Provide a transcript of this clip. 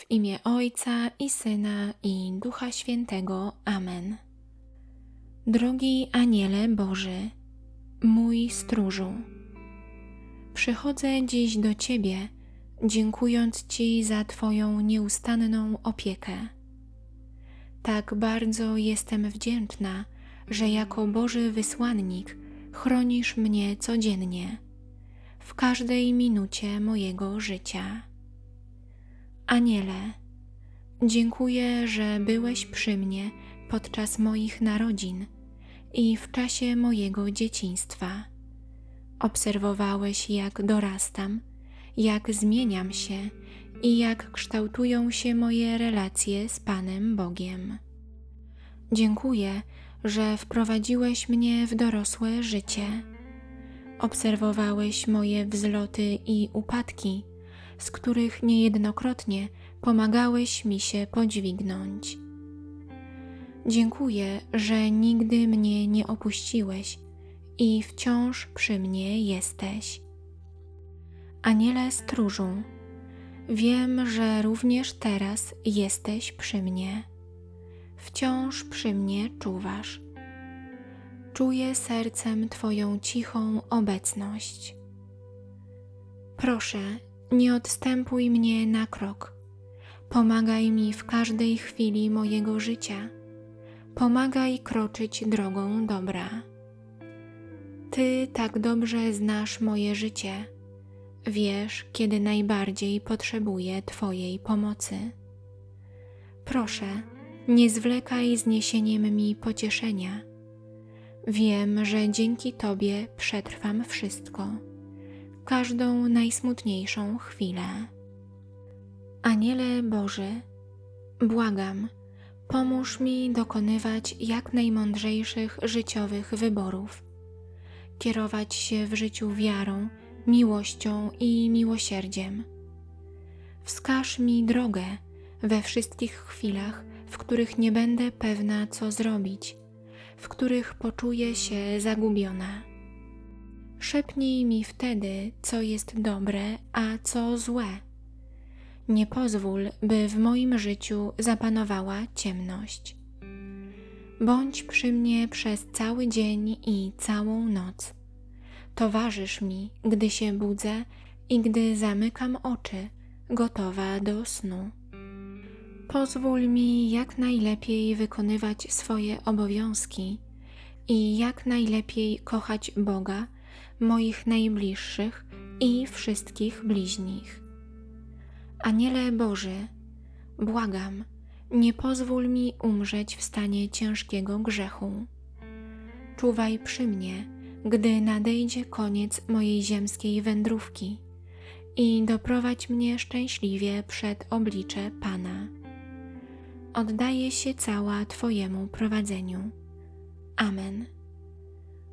W imię Ojca i Syna i Ducha Świętego. Amen. Drogi Aniele Boży, mój stróżu, przychodzę dziś do Ciebie, dziękując Ci za Twoją nieustanną opiekę. Tak bardzo jestem wdzięczna, że jako Boży wysłannik chronisz mnie codziennie, w każdej minucie mojego życia. Aniele, dziękuję, że byłeś przy mnie podczas moich narodzin i w czasie mojego dzieciństwa. Obserwowałeś, jak dorastam, jak zmieniam się i jak kształtują się moje relacje z Panem Bogiem. Dziękuję, że wprowadziłeś mnie w dorosłe życie. Obserwowałeś moje wzloty i upadki, z których niejednokrotnie pomagałeś mi się podźwignąć. Dziękuję, że nigdy mnie nie opuściłeś i wciąż przy mnie jesteś. Aniele stróżu, wiem, że również teraz jesteś przy mnie. Wciąż przy mnie czuwasz. Czuję sercem Twoją cichą obecność. Proszę, nie odstępuj mnie na krok. Pomagaj mi w każdej chwili mojego życia. Pomagaj kroczyć drogą dobra. Ty tak dobrze znasz moje życie. Wiesz, kiedy najbardziej potrzebuję Twojej pomocy. Proszę, nie zwlekaj z niesieniem mi pocieszenia. Wiem, że dzięki Tobie przetrwam wszystko, każdą najsmutniejszą chwilę. Aniele Boży, błagam, pomóż mi dokonywać jak najmądrzejszych życiowych wyborów, kierować się w życiu wiarą, miłością i miłosierdziem. Wskaż mi drogę we wszystkich chwilach, w których nie będę pewna, co zrobić, w których poczuję się zagubiona. Szepnij mi wtedy, co jest dobre, a co złe. Nie pozwól, by w moim życiu zapanowała ciemność. Bądź przy mnie przez cały dzień i całą noc. Towarzysz mi, gdy się budzę i gdy zamykam oczy, gotowa do snu. Pozwól mi jak najlepiej wykonywać swoje obowiązki i jak najlepiej kochać Boga, moich najbliższych i wszystkich bliźnich. Aniele Boży, błagam, nie pozwól mi umrzeć w stanie ciężkiego grzechu. Czuwaj przy mnie, gdy nadejdzie koniec mojej ziemskiej wędrówki i doprowadź mnie szczęśliwie przed oblicze Pana. Oddaję się cała Twojemu prowadzeniu. Amen.